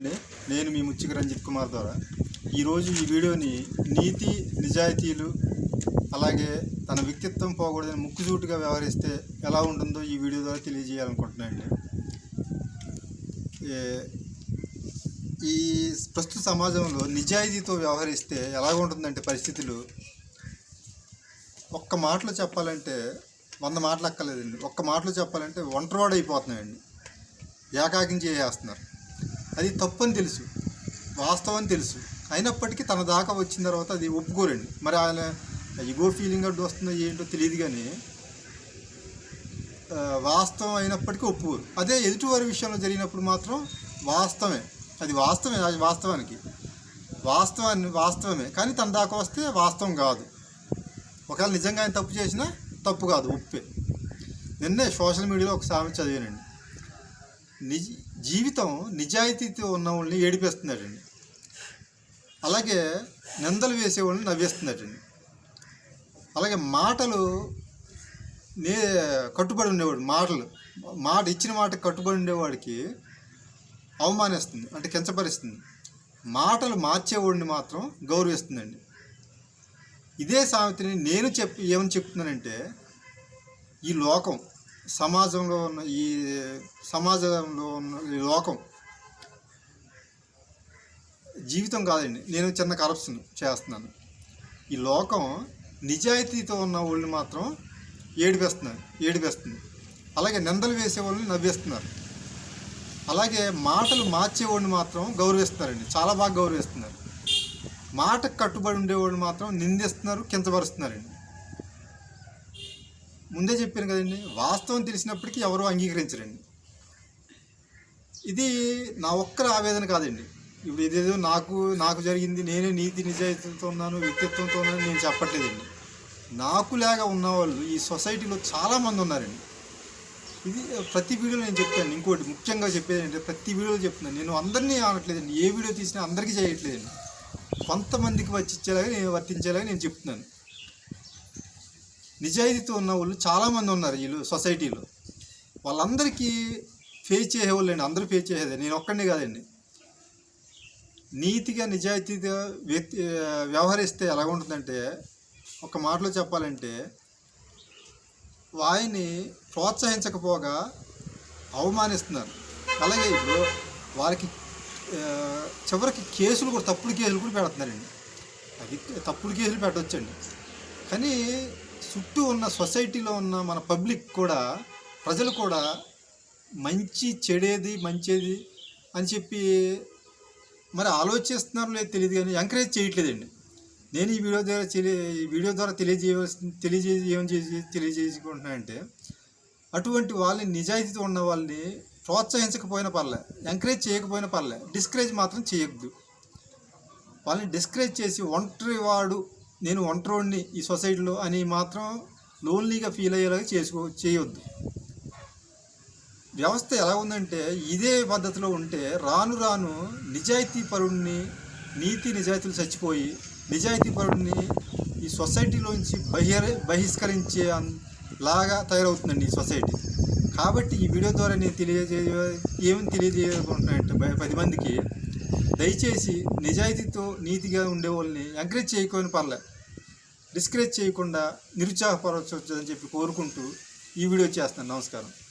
నేను మీ ముచ్చిక రంజిత్ కుమార్ ద్వారా ఈరోజు ఈ వీడియోని నీతి నిజాయితీలు అలాగే తన వ్యక్తిత్వం పోకూడదని ముక్కుజూటుగా వ్యవహరిస్తే ఎలా ఉంటుందో ఈ వీడియో ద్వారా తెలియజేయాలనుకుంటున్నానండి ఈ ప్రస్తుత సమాజంలో నిజాయితీతో వ్యవహరిస్తే ఎలా ఉంటుందంటే పరిస్థితులు ఒక్క మాటలో చెప్పాలంటే వంద మాటలు అక్కర్లేదండి. ఒక్క మాటలో చెప్పాలంటే ఒంటరివాడు అయిపోతున్నాయండి ఏకాకిం చేసేస్తున్నారు. అది తప్పు అని తెలుసు. వాస్తవం అని తెలుసు. అయినప్పటికీ తన దాకా వచ్చిన తర్వాత అది ఒప్పుకోరండి. మరి ఆయన ఇగో ఫీలింగ్ అడ్డు వస్తుందో ఏంటో తెలియదు కానీ వాస్తవం అయినప్పటికీ ఒప్పుకోరు. అదే ఎదుటివారి విషయంలో జరిగినప్పుడు మాత్రం వాస్తవమే. అది వాస్తవమే అది వాస్తవానికి. వాస్తవాన్ని వాస్తవమే. కానీ తన దాకా వస్తే వాస్తవం కాదు. ఒకవేళ నిజంగా ఆయన తప్పు చేసినా తప్పు కాదు ఒప్పే. నిన్నే సోషల్ మీడియాలో ఒక చదివానండి. నిజ జీవితం నిజాయితీతో ఉన్న వాళ్ళని ఏడిపేస్తున్నాడండి. అలాగే నిందలు వేసేవాళ్ళని నవ్వేస్తున్నాడండి. అలాగే మాటలు నే కట్టుబడి ఉండేవాడు మాటలు మాట ఇచ్చిన మాట కట్టుబడి ఉండేవాడికి అవమానిస్తుంది అంటే కించపరుస్తుంది. మాటలు మార్చేవాడిని మాత్రం గౌరవిస్తుందండి. ఇదే సామెతని నేను చెప్పి ఏమని చెప్తున్నానంటే ఈ లోకం సమాజంలో ఉన్న ఈ సమాజంలో ఉన్న ఈ లోకం జీవితం కాదండి. నేను చిన్న కరప్షన్ చేస్తున్నాను. ఈ లోకం నిజాయితీతో ఉన్న వాళ్ళని మాత్రం ఏడిపేస్తున్నారు ఏడిపేస్తుంది. అలాగే నిందలు వేసే వాళ్ళని నవ్వేస్తున్నారు. అలాగే మాటలు మార్చేవాడిని మాత్రం గౌరవిస్తున్నారండి. చాలా బాగా గౌరవిస్తున్నారు. మాటకు కట్టుబడి ఉండేవాడిని మాత్రం నిందిస్తున్నారు కించపరుస్తున్నారండి. ముందే చెప్పాను కదండి వాస్తవం తెలిసినప్పటికీ ఎవరు అంగీకరించరండి. ఇది నా ఒక్కరి ఆవేదన కాదండి. ఇప్పుడు ఇదేదో నాకు నాకు జరిగింది నేనే నీతి నిజాయితీతో ఉన్నాను వ్యక్తిత్వంతో ఉన్నాను నేను చెప్పట్లేదండి. నాకు లాగా ఉన్నవాళ్ళు ఈ సొసైటీలో చాలామంది ఉన్నారండి. ఇది ప్రతి వీడియోలో నేను చెప్తాను ఇంకోటి ముఖ్యంగా చెప్పేది అంటే ప్రతి వీడియోలో చెప్తున్నాను నేను అందరినీ అనట్లేదండి ఏ వీడియో తీసినా అందరికీ చేయట్లేదండి. కొంతమందికి వచ్చిచ్చేలాగా నేను వర్తించేలాగా నేను చెప్తున్నాను. నిజాయితీతో ఉన్న వాళ్ళు చాలామంది ఉన్నారు వీళ్ళు సొసైటీలో. వాళ్ళందరికీ ఫేస్ చేసేవాళ్ళండి అందరూ ఫేస్ చేసేది. నేను ఒక్కడిని కాదండి. నీతిగా నిజాయితీగా వ్యక్తి వ్యవహరిస్తే ఎలా ఉంటుందంటే ఒక మాటలో చెప్పాలంటే వాయిని ప్రోత్సహించకపోగా అవమానిస్తున్నారు. అలాగే ఇప్పుడు వారికి చివరికి కేసులు కూడా తప్పుడు కేసులు కూడా పెడుతున్నారండి. అది తప్పుడు కేసులు పెట్టవచ్చండి కానీ చుట్టూ ఉన్న సొసైటీలో ఉన్న మన పబ్లిక్ కూడా ప్రజలు కూడా మంచి చెడేది మంచిది అని చెప్పి మరి ఆలోచిస్తున్నారో లేదో తెలియదు కానీ ఎంకరేజ్ చేయట్లేదండి. నేను ఈ వీడియో ద్వారా తెలియ ఈ వీడియో ద్వారా తెలియజేయవలసి తెలియజే ఏం చేసి తెలియజేసుకుంటున్నానంటే అటువంటి వాళ్ళని నిజాయితీతో ఉన్న వాళ్ళని ప్రోత్సహించకపోయినా పర్లే ఎంకరేజ్ చేయకపోయినా పర్లే డిస్కరేజ్ మాత్రం చేయొద్దు. వాళ్ళని డిస్కరేజ్ చేసి ఒంటరి వాడు నేను ఒంటరిని ఈ సొసైటీలో అని మాత్రం లోన్లీగా ఫీల్ అయ్యేలాగా చేసుకో చేయొద్దు. వ్యవస్థ ఎలా ఉందంటే ఇదే పద్ధతిలో ఉంటే రాను రాను నిజాయితీ పరుడిని నీతి నిజాయితీలు చచ్చిపోయి నిజాయితీ పరుడిని ఈ సొసైటీలోంచి బహిర బహిష్కరించే లాగా తయారవుతుందండి ఈ సొసైటీ. కాబట్టి ఈ వీడియో ద్వారా నేను తెలియజేయ ఏమి తెలియజేయకుంటున్నానంటే పది మందికి దయచేసి నిజాయితీతో నీతిగా ఉండే వాళ్ళని ఎంకరేజ్ చేయకొని పర్లే డిస్కరేజ్ చేయకుండా నిరుత్సాహపరచవచ్చు అని చెప్పి కోరుకుంటూ ఈ వీడియో చేస్తాను. నమస్కారం.